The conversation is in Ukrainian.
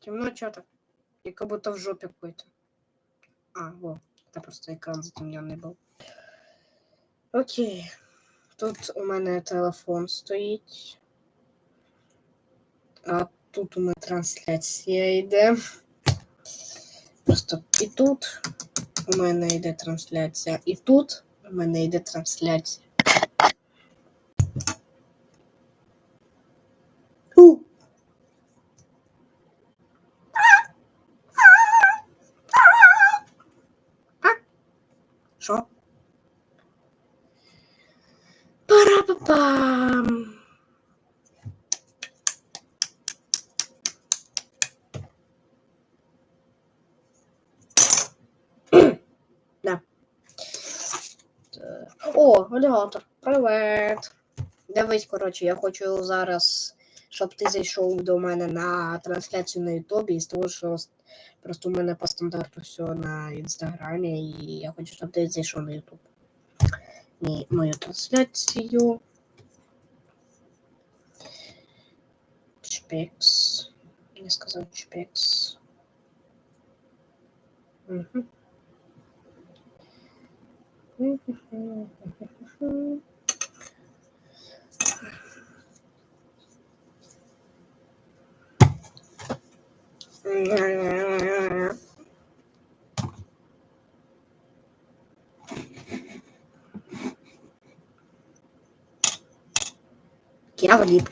Темно что-то. И как будто в жопе какой-то. А, во. Это просто экран затемненный был. Окей. Тут у мене телефон стоїть. А тут у мене трансляція йде. Просто і тут у мене йде трансляція, і тут у мене йде трансляція. Що? Пара-па-пам! Да. О, алігатор. Привет. Дивись, коротше, я хочу зараз, щоб ти зайшов до мене на трансляцію на Ютубі, з того, що просто у мене по стандарту все на інстаграмі, і я хочу, щоб ти зайшов на Ютуб. Мій, мою трансляцію. Чпекс. Я сказав чпекс. Угу. Я влип.